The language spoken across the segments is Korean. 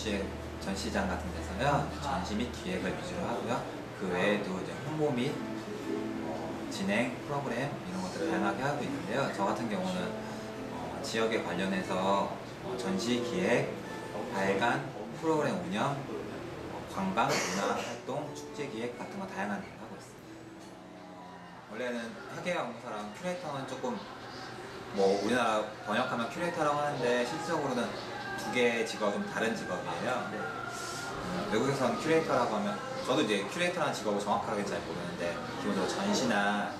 전시 전시장 같은 데서요 전시 및 기획을 위주로 하고요. 그 외에도 이제 홍보 및 어, 진행 프로그램 이런 것들을 다양하게 하고 있는데요. 저 같은 경우는 어, 지역에 관련해서 어, 전시 기획, 발간, 프로그램 운영, 어, 관광, 문화 활동, 축제 기획 같은 거 다양한 일을 하고 있습니다. 원래는 학예연구사랑 큐레이터는 조금 뭐 우리나라 번역하면 큐레이터라고 하는데 실질적으로는 두 개의 직업이 좀 다른 직업이에요. 음, 외국에서는 큐레이터라고 하면 저도 이제 큐레이터라는 직업을 정확하게 잘 모르는데 기본적으로 전시나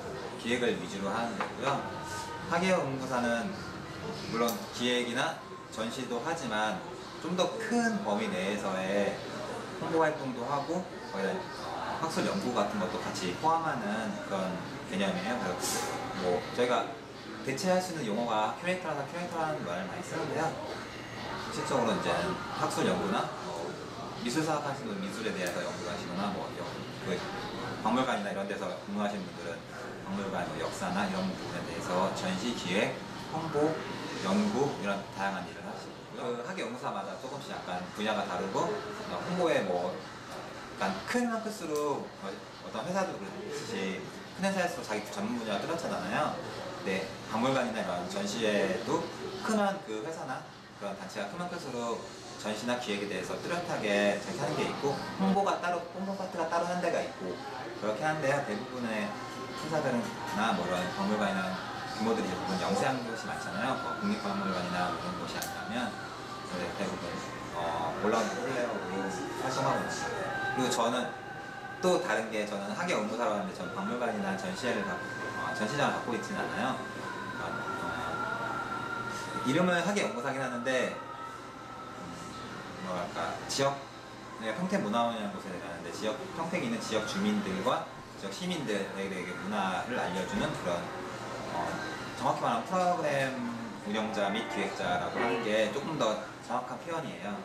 기획을 위주로 하는 거고요. 학예연구사는 물론 기획이나 전시도 하지만 좀 더 큰 범위 내에서의 홍보 활동도 하고 어, 학술 연구 같은 것도 같이 포함하는 그런 개념이에요. 그래서 뭐 저희가 대체할 수 있는 용어가 큐레이터라서 큐레이터라는 말을 많이 쓰는데요. 실질적으로 이제 학술 연구나 뭐 미술사학 하시는 분 미술에 대해서 연구하시거나 뭐 여- 그 박물관이나 이런 데서 근무하시는 분들은 박물관 뭐 역사나 이런 부분에 대해서 전시 기획, 홍보, 연구 이런 다양한 일을 하시고 그 학예 연구사마다 조금씩 약간 분야가 다르고 어, 홍보에 뭐 약간 크면 클수록 어, 어떤 회사도 그렇듯이 큰 회사일수록 자기 전문 분야가 뚜렷하잖아요. 근데 박물관이나 이런 전시회도 크면 그 회사나 그런 단체가 클수록 전시나 기획에 대해서 뚜렷하게 잘 하는 게 있고 홍보가 따로 홍보 파트가 따로 하는 데가 있고 그렇게 하는데요. 대부분의 회사들은나 뭐 이런 박물관이나 규모들이 대부분 영세한 곳이 많잖아요. 뭐 국립박물관이나 이런 곳이 아니라면 네, 대부분 어, 올라온 플레이어로 활동하고 있습니다. 그리고 저는 또 다른 게 저는 학예 업무사로 하는데 저는 박물관이나 전시회를 갖고, 어, 전시장을 갖고 있지는 않아요. 어, 이름은 학예 연구사긴 하는데 음, 뭐랄까 지역 내가 평택 문화원이라는 곳에 가는데 지역 평택에 있는 지역 주민들과 지역 시민들에게 문화를 알려주는 그런 어, 정확히 말하면 프로그램 운영자 및 기획자라고 하는 게 조금 더 정확한 표현이에요.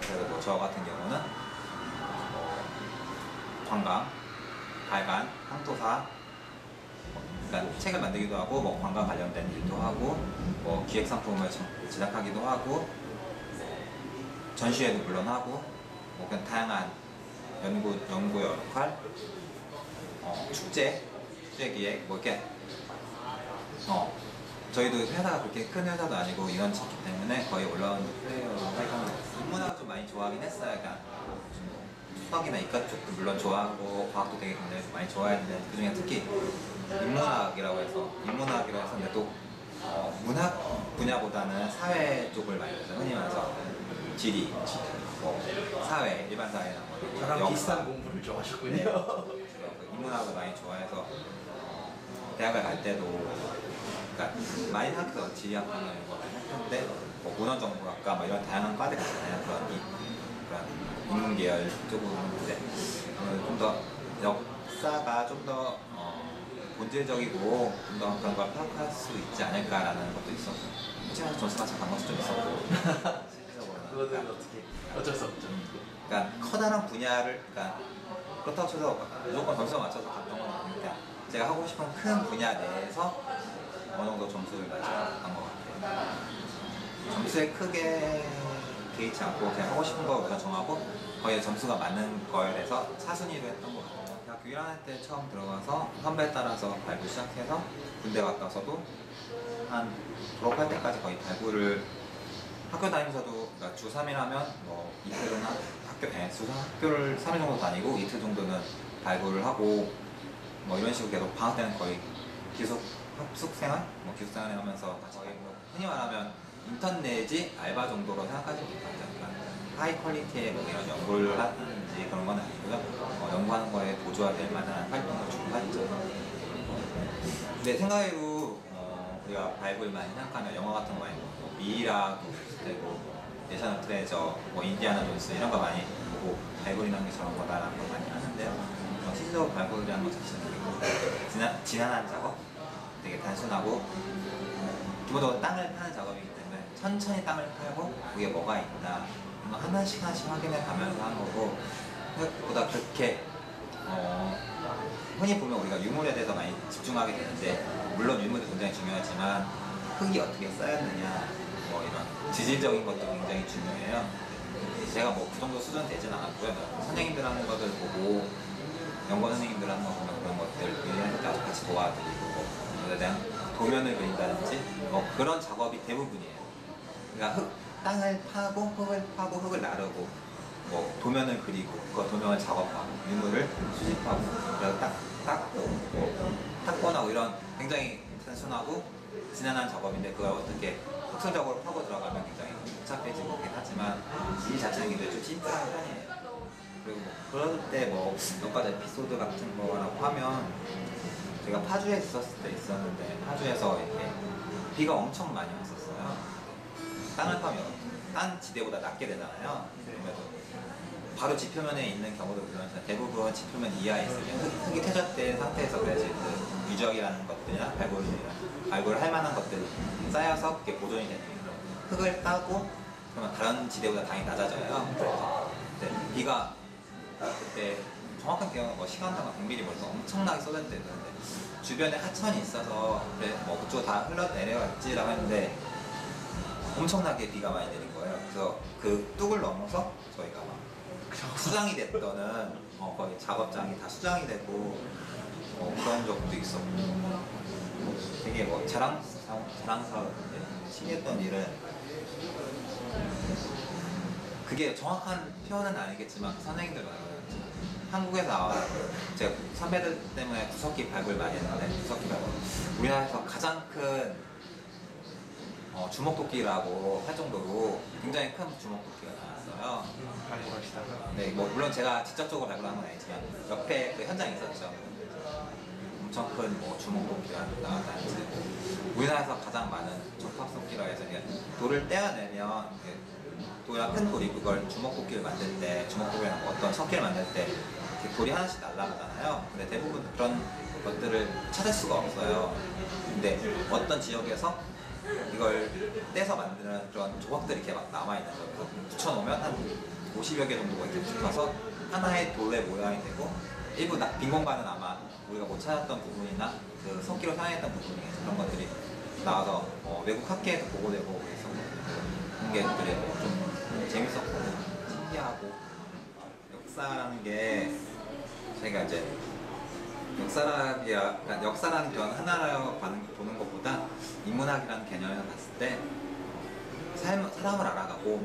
그래서 뭐 저 같은 경우는 뭐 관광, 발간, 항토사, 그러니까 책을 만들기도 하고 뭐 관광 관련된 일도 하고 뭐 기획 상품을 정- 제작하기도 하고 뭐 전시회도 물론 하고 뭐 그냥 다양한 연구 연구 역할, 어, 축제, 축제 기획 뭐 이렇게 어 저희도 회사가 그렇게 큰 회사도 아니고 인원 작기 때문에 거의 올라온 있어요. 인문학을 좀 많이 좋아하긴 했어요. 그러니까 좀 수학이나 이과 쪽도 물론 좋아하고 과학도 되게 굉장히 많이 좋아했는데 그 중에 특히 인문학이라고 해서 인문학이라고 해서 근데 또 어, 문학 분야보다는 사회 쪽을 많이 해서 흔히 말해서 지리, 뭐 사회, 일반 사회나 뭐 저랑 역사, 비슷한 공부를 좋아하셨군요. 그 인문학을 많이 좋아해서 어, 대학을 갈 때도 그러니까 많이 생각해서 지리학과나 이런 거 했는데 뭐 문화정보학과 뭐 이런 다양한 과들 있잖아요. 그런 이, 그런 인문 계열 쪽으로 하는데 좀더 역사가 좀더 어, 본질적이고 좀 더 그런 걸 파악할 수 있지 않을까라는 것도 있었고 제가 점수가 잠깐 것도 좀 있었고 그거는 그러니까 어떻게 어쩔 수 없죠. 그러니까 커다란 분야를 그러니까 그렇다고 쳐서 무조건 점수에 맞춰서 갔던 건 아니니까 제가 하고 싶은 큰 분야 내에서 어느 정도 점수를 맞춰간 것 같아요. 점수에 크게 개의치 않고 그냥 하고 싶은 거 우선 정하고 거기에 점수가 맞는 거에 대해서 사순위로 했던 것 같아요. 대학교 1학년 때 처음 들어가서 선배 따라서 발굴 시작해서 군대 갔다 와서도 한 졸업할 때까지 거의 발굴을 학교 다니면서도 그러니까 주 3일 하면 뭐 이틀은 하- 학교 에, 주 학교를 3일 정도 다니고 이틀 정도는 발굴을 하고 뭐 이런 식으로 계속 방학 때는 거의 기숙 합숙 생활, 뭐 기숙 생활을 하면서 거의 뭐 흔히 말하면 인턴 내지 알바 정도로 생각하시면 될것 같아요. 하이 퀄리티의 뭐 이런 연구를 하는지 그런 건 아니고요. 어, 연구하는 거에 보조가 될 만한 활동을 주로 하죠. 내 생각으로 어, 우리가 발굴 많이 생각하면 영화 같은 거 많이 보고 미이라도 되고 내셔널 트레저, 뭐 인디아나 존스 이런 거 많이 보고 발굴이라는 게 저런 거다라는 걸 많이 하는데요. 어, 실제로 발굴이라는 것 자체는 지난, 지난한 작업, 되게 단순하고 기본적으로 땅을 파는 작업이기 때문에 천천히 땅을 팔고 그게 뭐가 있나 하나씩 하나씩 확인해 가면서 하는 거고 생각보다 그렇게 어, 흔히 보면 우리가 유물에 대해서 많이 집중하게 되는데 물론 유물도 굉장히 중요하지만 흙이 어떻게 쌓였느냐 뭐 이런 지질적인 것도 굉장히 중요해요. 제가 뭐 그 정도 수준 되진 않았고요. 선생님들 하는 것들 보고 연구 선생님들 하는 거 보면 그런 것들 일일이 같이 도와드리고 뭐 그에 대한 도면을 그린다든지 뭐 그런 작업이 대부분이에요. 그러니까 흙, 땅을 파고 흙을 파고 흙을 나르고 뭐 도면을 그리고 그 도면을 작업하고 유물을 수집하고 그래서 딱 닦고 뭐뭐 이런 굉장히 단순하고 지난한 작업인데 그걸 어떻게 흑설적으로 파고 들어가면 굉장히 복잡해진 거긴 하지만 이 자체는 굉장히 좀 심플한 편이에요. 그리고 뭐 그럴 때 뭐 몇 가지 에피소드 같은 거라고 하면 제가 파주에 있었을 때 있었는데 파주에서 이렇게 비가 엄청 많이 왔었어요. 땅을 파면 딴 지대보다 낮게 되잖아요. 그러면 바로 지표면에 있는 경우도 물론 있지만 대부분 지표면 이하에 있으면 흙- 흙이 퇴적된 상태에서 그래야지 그 유적이라는 것들이나 발굴이나 발굴할 만한 것들이 쌓여서 그게 보존이 되는 거예요. 흙을 따고 그러면 다른 지대보다 당연히 낮아져요. 그래서 그때 비가 그때 정확한 기억은 뭐 시간당 100mm 벌써 엄청나게 쏟아질 때 있는데 주변에 하천이 있어서 그래 뭐 그쪽 다 흘러내려갔지라고 했는데 엄청나게 비가 많이 내린 거예요. 그래서 그 뚝을 넘어서 저희가 막 수장이 됐더는 어, 거의 작업장이 다 수장이 되고 어, 그런 적도 있었고 되게 뭐 자랑 자랑스러운데 신기했던 일은 그게 정확한 표현은 아니겠지만 선생님들 말하는 한국에서 나와 제가 선배들 때문에 구석기 발굴 많이 했는데 구석기 발굴 우리나라에서 가장 큰 어, 주먹도끼라고 할 정도로 굉장히 큰 주먹도끼가 나왔어요. 발굴하시다가 네, 뭐 물론 제가 직접적으로 발굴한 건 아니지만 옆에 그 현장에 있었죠. 엄청 큰 뭐 주먹도끼가 나왔다든지 우리나라에서 가장 많은 적합도끼라 해서 돌을 떼어내면 돌이랑 큰 돌이 그걸 주먹도끼를 만들 때 주먹도끼랑 뭐 어떤 석기를 만들 때 돌이 하나씩 날아가잖아요. 근데 대부분 그런 것들을 찾을 수가 없어요. 근데 어떤 지역에서 이걸 떼서 만드는 그런 조각들이 이렇게 막 남아있는 거예요. 그래서 붙여놓으면 한 50여 개 정도가 이렇게 붙어서 하나의 돌의 모양이 되고 일부 나- 빈 공간은 아마 우리가 못 찾았던 부분이나 그 석기로 사용했던 부분이 그런 것들이 나와서 어, 외국 학계에서 보고되고 그랬었거든요. 그런 게 되게 좀 재밌었고 신기하고 역사라는 게 저희가 이제 역사학이야, 그러니까 역사라는 그런 하나로 보는, 것보다 인문학이라는 개념에서 봤을 때 삶, 사람을 알아가고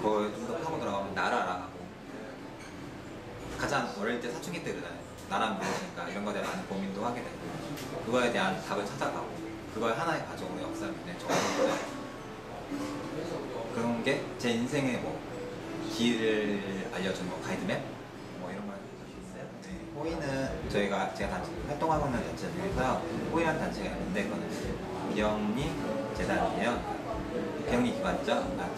그걸 좀 더 파고 들어가면 나를 알아가고 가장 어릴 때 사춘기 때 그러잖아요. 나란 무엇인가 이런 거에 대한 고민도 하게 되고 그거에 대한 답을 찾아가고 그걸 하나의 가족으로 역사를 그냥 적어보는 그런 게 제 인생의 뭐 길을 알려준 뭐 가이드맵. 호이는 저희가 제가 단체 활동하고 있는 단체 중에서 호이라는 단체가 있는데 그거는 비영리 재단이에요. 비영리 기관이죠. 아,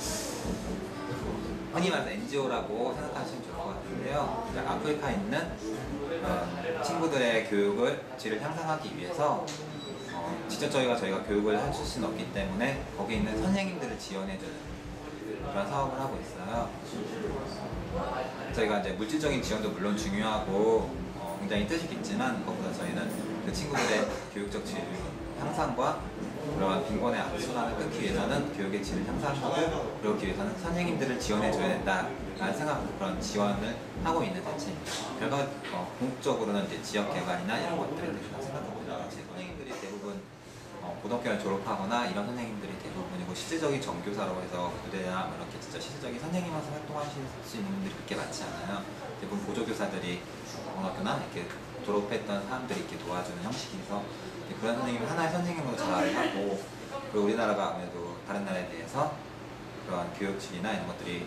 흔히 말해서 NGO라고 생각하시면 좋을 것 같은데요. 이제 아프리카에 있는 어, 친구들의 교육을 질을 향상하기 위해서 어, 직접 저희가 저희가 교육을 해줄 수는 없기 때문에 거기 있는 선생님들을 지원해주는 그런 사업을 하고 있어요. 저희가 이제 물질적인 지원도 물론 중요하고 어, 굉장히 뜻이 있지만 그것보다 저희는 그 친구들의 교육적 질 향상과 그러한 빈곤의 악순환을 끊기 위해서는 교육의 질을 향상하고 그러기 위해서는 선생님들을 지원해줘야 된다라는 생각으로 그런 지원을 하고 있는 단체입니다. 결과 어, 궁극적으로는 이제 지역 개발이나 이런 것들에 대해서 생각하고 있는 단체 선생님들이 대부분 어, 고등학교를 졸업하거나 이런 선생님들이 대부분이고 실질적인 정교사로 해서 부대나 뭐 이렇게 진짜 실질적인 선생님으로서 활동하실 수 있는 분들이 그렇게 많지 않아요. 대부분 보조교사들이 고등학교나 이렇게 졸업했던 사람들이 이렇게 도와주는 형식이서 그런 선생님을 하나의 선생님으로 잘 하고 그리고 우리나라가 아무래도 다른 나라에 비해서 그런 교육질이나 이런 것들이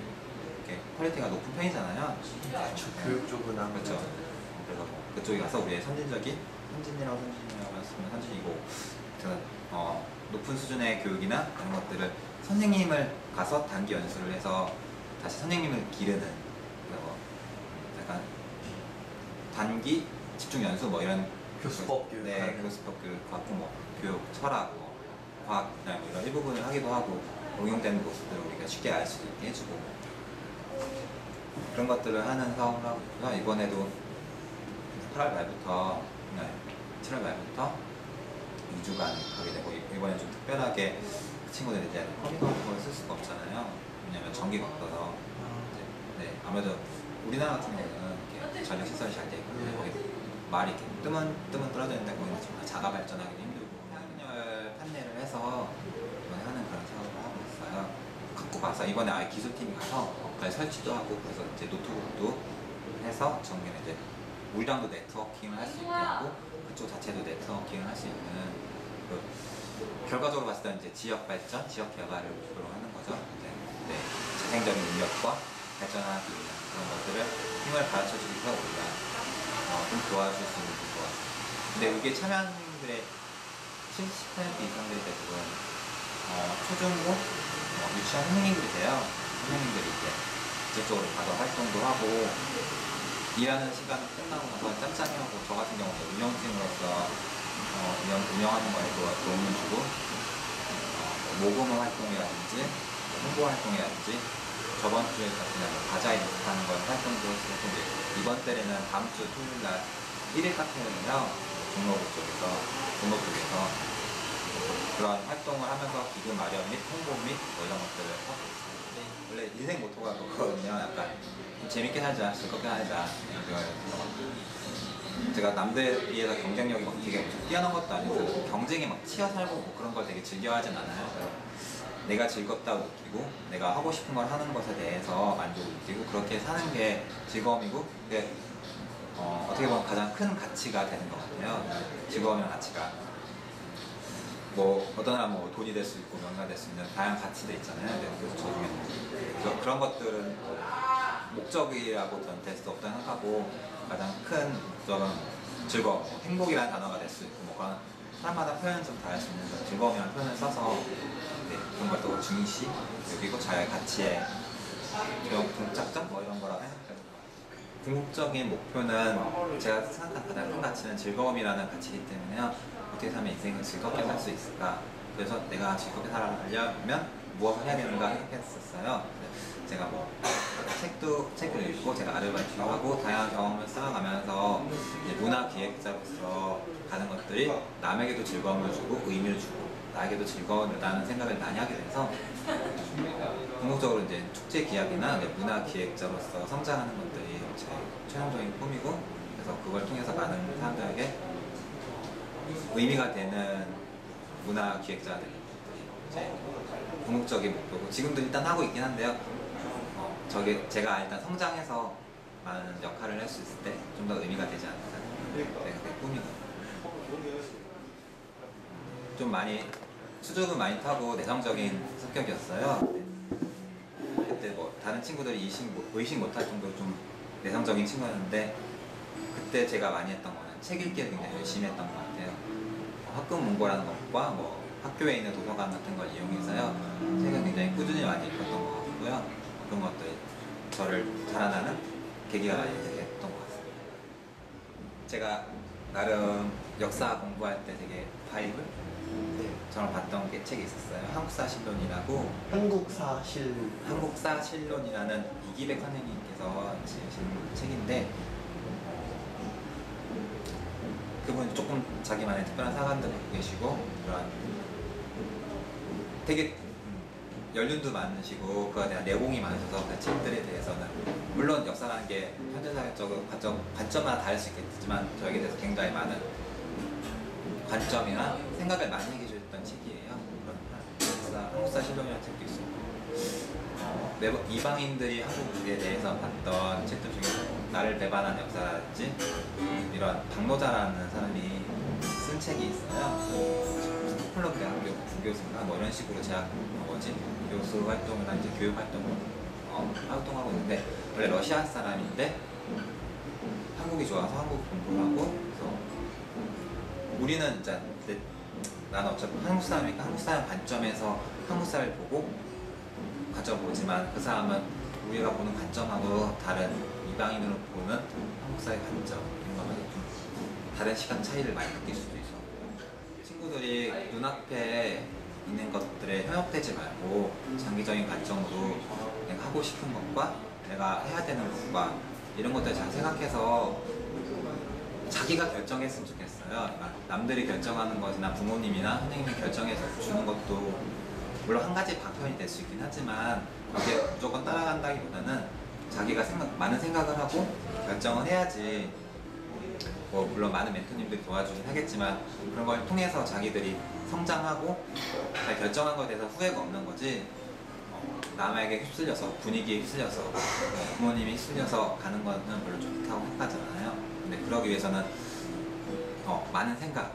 이렇게 퀄리티가 높은 편이잖아요. 저 교육 쪽은 아무래도 그렇죠. 그래서 뭐 그쪽에 가서 우리의 선진적인 선진이라고 선진이라고 말씀은 선진이고 저는 어, 높은 수준의 교육이나 이런 것들을 선생님을 가서 단기 연수를 해서 다시 선생님을 기르는 약간 단기 집중 연수 뭐 이런 교수법 교육 네. 교수법 교육 갖고 뭐 교육 철학 뭐 과학 그냥 이런 일부분을 하기도 하고 응용되는 모습들을 우리가 쉽게 알 수 있게 해주고 그런 것들을 하는 사업을 하고 있고요. 이번에도 8월 말부터 네, 7월 말부터 2주간 가게 되고 이- 이번엔 좀 특별하게 그 친구들 이제 커밍아웃을 쓸 수가 없잖아요. 왜냐면 전기가 없어서 이제, 네 아무래도 우리나라 같은 경우는 이렇게 전력 시설이 잘돼 있고 거기 말이 이렇게 뜨문 뜨문 떨어져 있는데 거기는 정말 자가 발전하기도 힘들고 한열 판넬을 해서 이번에 하는 그런 사업을 하고 있어요. 갖고 가서 이번에 아예 기술팀이 가서 아예 설치도 하고 그래서 이제 노트북도 해서 전기는 이제 우리랑도 네트워킹을 할 수 있게 하고 그쪽 자체도 네트워킹을 할 수 있는 그 결과적으로 봤을 때 이제 지역 발전, 지역 개발을 목표로 하는 거죠. 이제 네, 재생적인 인력과 발전하기 위한 그런 것들을 힘을 위해서 우리가 어, 좀 도와줄 수 있는 것 같아요. 근데 이게 참여하는들의 70% 이상들이 대부분 어, 초중고 어, 유치원 선생님들이세요. 선생님들이 이제 직접적으로 가서 활동도 하고 일하는 시간 끝나고 나서 짬짬이 하고 저 같은 경우는 운영팀으로서 어, 운영, 운영하는 거에 도- 도움을 주고 어, 뭐 모금 활동이라든지 뭐 홍보 활동이라든지 저번 주에 같은 날 과자 인스하는 건 활동도 했고 이제 이번 달에는 다음 주 토요일 날 1일 카페를요 종로구 쪽에서 종로 쪽에서 그런 활동을 하면서 기금 마련 및 홍보 및 뭐 이런 것들을 하고 있어요. 근데 원래 인생 모토가 그거거든요. 약간 좀 재밌게 살자, 즐겁게 살자. 이걸 제가 남들에 비해서 경쟁력이 막 되게 뛰어난 것도 아니고 경쟁에 막 치여 살고 뭐 그런 걸 되게 즐겨하진 않아요. 내가 즐겁다고 느끼고 내가 하고 싶은 걸 하는 것에 대해서 만족을 느끼고 그렇게 사는 게 즐거움이고 그게 어, 어떻게 보면 가장 큰 가치가 되는 것 같아요. 즐거움이란 가치가. 뭐 어떤 사람은 뭐 돈이 될 수 있고 명예가 될 수 있는 다양한 가치도 있잖아요. 네, 그래서 저 중에 그래서 그런 것들은 목적이라고 저는 될수 없다고 생각하고 가장 큰 목적은 즐거움, 행복이라는 단어가 될 수 있고 뭐 그런 사람마다 표현 좀 있는 즐거움이라는 표현을 써서 네, 그런 걸 또 중시 여기고 자의 가치에 좀 동작점 뭐 이런 생각해요. 궁극적인 목표는 제가 생각한 가장 큰 가치는 즐거움이라는 가치이기 때문에요. 어떻게 살면 인생을 즐겁게 살 수 있을까? 그래서 내가 즐겁게 살려면 무엇을 해야 되는가 생각했었어요. 근데 제가 뭐 책도 책을 읽고 제가 아르바이트도 하고 다양한 경험을 쌓아가면서 문화 기획자로서 가는 것들이 남에게도 즐거움을 주고 의미를 주고 나에게도 즐거움이라는 생각을 많이 하게 돼서 궁극적으로 이제 축제 기획이나 문화 기획자로서 성장하는 것들이 제 최종적인 꿈이고 그래서 그걸 통해서 많은 사람들에게 의미가 되는 문화 것들 이제 궁극적인 목표고 지금도 일단 하고 있긴 한데요. 어, 저게 제가 일단 성장해서 많은 역할을 할 수 있을 때 좀 더 의미가 되지 않을까 네, 그게 꿈이고 좀 많이 수줍은 많이 타고 내성적인 성격이었어요. 네. 그때 뭐 다른 친구들이 의식, 못- 의식 못할 정도로 좀 내성적인 친구였는데 그때 제가 많이 했던 거는 책 읽기를 굉장히 열심히 했던 것 같아요. 뭐 학급 문고라는 것과 뭐 학교에 있는 도서관 같은 걸 이용해서요 책을 굉장히 꾸준히 많이 읽었던 것 같고요. 그런 것들이 저를 자라나는 계기가 많이 되게 했던 것 같습니다. 제가 나름 역사 공부할 때 되게 바이블 네. 저를 봤던 게 책이 있었어요. 한국사 실론이라고 한국사 실 한국사 실론이라는 이기백 선생님께서 지으신 책인데 그분 조금 자기만의 특별한 사관도 갖고 계시고 그런 되게 음, 연륜도 많으시고 그에 대한 내공이 많으셔서 그 책들에 대해서는 물론 역사라는 게 현대사회적 관점, 관점마다 다를 수 있겠지만 저에게 대해서 굉장히 많은 관점이나 생각을 많이 해주셨던 책이에요. 그런 한국사, 한국사 실론이라는 책도 있었고 어, 이방인들이 한국에 대해서 봤던 책들 중에 나를 배반한 역사라든지 이런 박노자라는 사람이 쓴 책이 있어요. 스콜럽 대학교 부교수인가 뭐 이런 식으로 제가 뭐지 교수 활동이나 이제 교육 활동을 어, 활동하고 있는데 원래 러시아 사람인데 한국이 좋아서 한국 공부를 하고 그래서 우리는 내- 나는 어차피 한국 사람이니까 한국 사람 관점에서 한국 사람을 보고 관점을 보지만 그 사람은 우리가 보는 관점하고 다른 이방인으로 보는 한국 관점 이런 거는 좀 다른 시간 차이를 많이 느낄 수도 있어. 친구들이 눈앞에 있는 것들에 현혹되지 말고 장기적인 관점으로 내가 하고 싶은 것과 내가 해야 되는 것과 이런 것들 잘 생각해서 자기가 결정했으면 좋겠어요. 막 남들이 결정하는 것이나 부모님이나 선생님이 결정해서 주는 것도 물론 한 가지 방편이 될 수 있긴 하지만 거기에 무조건 따라간다기보다는 자기가 생각, 많은 생각을 하고 결정을 해야지 뭐 물론 많은 멘토님들이 도와주긴 하겠지만 그런 걸 통해서 자기들이 성장하고 잘 결정한 것에 대해서 후회가 없는 거지. 어, 남에게 휩쓸려서 분위기에 휩쓸려서 어, 부모님이 휩쓸려서 가는 거는 별로 좋다고 생각하잖아요. 근데 그러기 위해서는 어, 많은 생각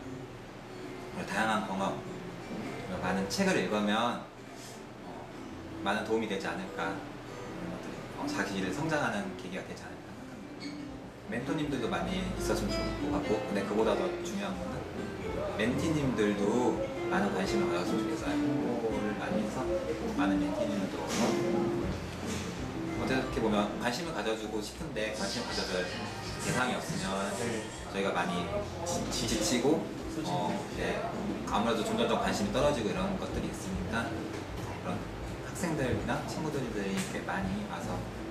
다양한 경험 많은 책을 읽으면 어, 많은 도움이 되지 않을까. 이런 것들이 어, 자기 를 성장하는 계기가 되지 않을까 멘토님들도 많이 있었으면 좋을 것 같고 근데 그보다 더 중요한 거는 멘티님들도 많은 관심을 가졌으면 좋겠어요. 홍보를 많이 해서 많은 멘티님들도 어떻게 보면 관심을 가져주고 싶은데 관심을 가져줄 대상이 없으면 저희가 많이 지- 지치고 어, 이제 아무래도 점점점 관심이 떨어지고 이런 것들이 있으니까 그런 학생들이나 친구들이 이렇게 많이 와서 어,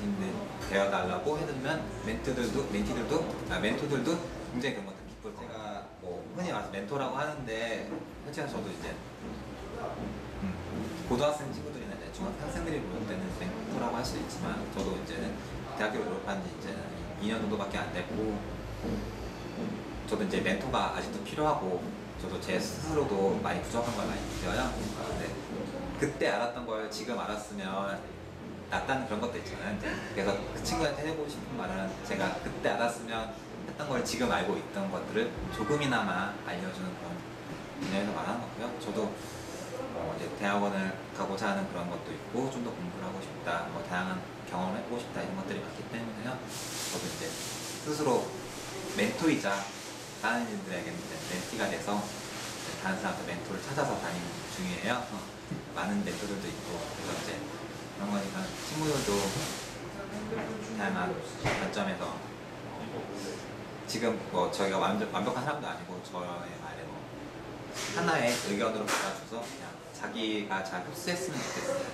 멘티들 되어달라고 해주면 멘트들도 멘티들도 아, 멘토들도 굉장히 그런 것들 거예요. 제가 뭐 흔히 말해서 멘토라고 하는데 솔직히 저도 이제 음, 고등학생 친구들이나 이제 중학생들이 볼 때는 멘토라고 할 수 있지만 저도 이제는 대학교 졸업한 지 이제 2년 정도밖에 안 됐고 저도 이제 멘토가 아직도 필요하고 저도 제 스스로도 많이 부족한 걸 많이 느껴요. 그때 알았던 걸 지금 알았으면 낫다는 그런 것도 있잖아요. 그래서 그 친구한테 해보고 싶은 말은 제가 그때 알았으면 했던 걸 지금 알고 있던 것들을 조금이나마 알려주는 그런 분야에서 말하는 거고요. 저도 어, 이제 대학원을 가고자 하는 그런 것도 있고 좀 더 공부를 하고 싶다, 뭐 다양한 경험을 해보고 싶다 이런 것들이 많기 때문에요. 저도 이제 스스로 멘토이자 다른 이들에게 이제 멘티가 돼서 다른 사람들 멘토를 찾아서 다니는 중이에요. 어, 많은 멘토들도 있고 그래서 이제 그런 거니까 친구들도 다양한 관점에서 어, 지금 뭐 저희가 완전 완벽한 사람도 아니고 저의 말에 뭐 하나의 의견으로 받아줘서 그냥 자기가 잘 흡수했으면 좋겠어요.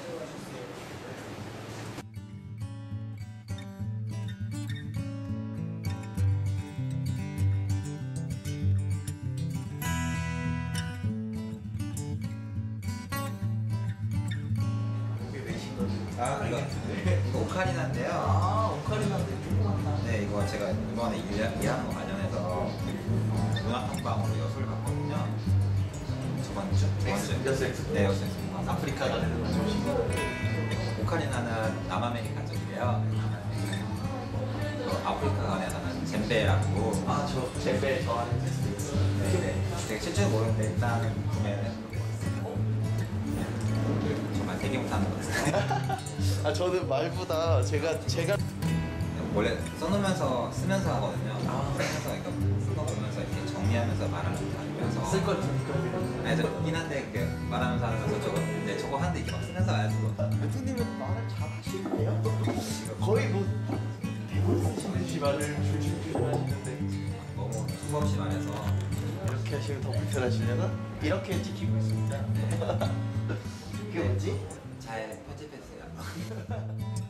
거죠? 아 이거 이거 오카리나인데요. 아, 오카리나인데 조그맣다. 네 이거 제가 이번에 일, 일하는 거 관련해서 어, 문화평방으로 여수를 갔거든요. 저번 주 저번 주 여수 엑스포. 네 여수 엑스포 아프리카 가는 거 조심. 오카리나는 남아메리카 쪽이래요. 그 아프리카 간에서는 젬베라고 아, 저 제배 좋아하는 테스트. 네, 네. 제가 실제로 모르는데 일단은 구매를 해보고 있습니다. 정말 되게 못하는 것 같아요. 아, 저는 말보다 제가 제가 원래 써놓으면서 쓰면서 하거든요. 아. 쓰면서 이거 써놓으면서 이렇게 정리하면서 말하면서 다니면서 쓸것 같으니까. 아니 저 있긴 한데 이렇게 말하면서 하면서 저거 근데 저거 하는데 이게 막 쓰면서 안 쓰고 대통님은 말을 잘 하시는데요? 거의 뭐 대본 쓰시듯이 말을 줄줄줄 하시는데 너무 수없이 말해서 이렇게 하시면 더 불편하시려나? 이렇게 찍히고 있습니다. 그게 뭐지? 잘 편집해주세요.